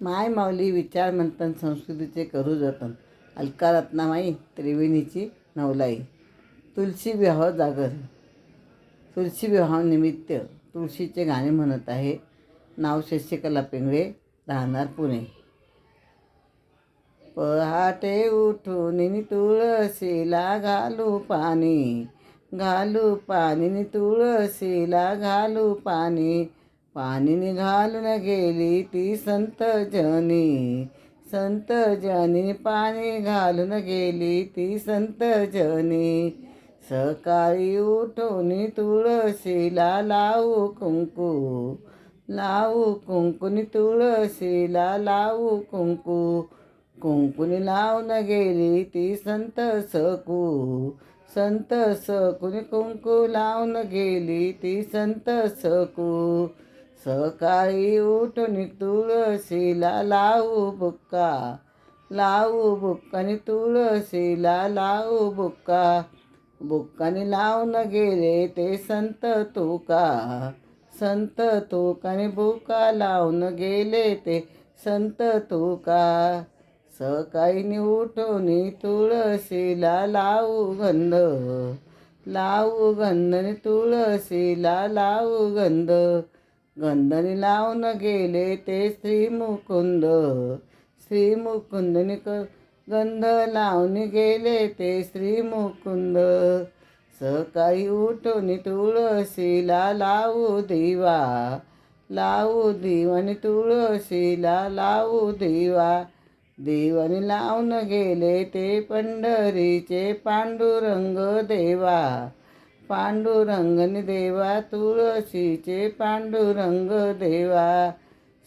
माय माऊली विचार मंथन संस्कृतीचे करू जतन. अलका रत्नामाई त्रिवेणीची नवलाई. तुलसी विवाह जागर. तुलसी विवाहानिमित्त तुळशीचे गाणे म्हणत आहे. नाव शशिकला पिंगळे राहणार पुणे. पहाटे उठून तुळशीला घालू पाणी घालू पाणी तुळशीला घालू पाणी. पाणी घालून गेली ती संत जनी. संत जनी पाणी घालून गेली ती संत जनी. सकाळी उठून तुळशीला लावू कुंकू. लावू कुंकुनी तुळशीला लावू कुंकू. कुंकुनी लावून गेली ती संत सकू. संत सकुनी कुंकू लावून गेली ती संत सकू. सकाळी उठून तुळशीला लावू बुक्का. लावू बुक्काने तुळशीला लावू बुक्का. बुक्काने लावून गेले ते संत तुका. संत तुकाने बुका लावून गेले ते संत तुका. सकाळी उठून तुळशीला लावू गंध. लावू गंधनी तुळशीला लावू गंध. गंधनी लावून गेले ते श्री मुकुंद. श्री मुकुंदनी क गंध लावून गेले ते श्री मुकुंद. सकाळी उठून तुळशीला लावू दिवा. लावू दिवानी तुळशीला लावू दिवा. देवाने लावून गेले ते पंढरीचे पांडुरंग देवा. पांडुरंगनी देवा तुळशीचे पांडुरंग देवा.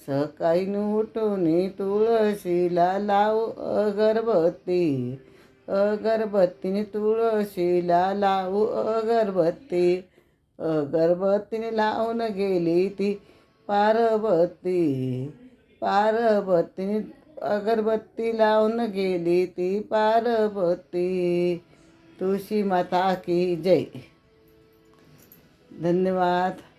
सकाळी उठून तुळशीला लावू अगरबत्ती. अगरबत्तीने तुळशीला लावू अगरबत्ती. अगरबत्तीने लावून गेली ती पार्वती. पार्वतीने अगरबत्ती लावून गेली ती पार्वती. तुळशी माता की जय. धन्यवाद.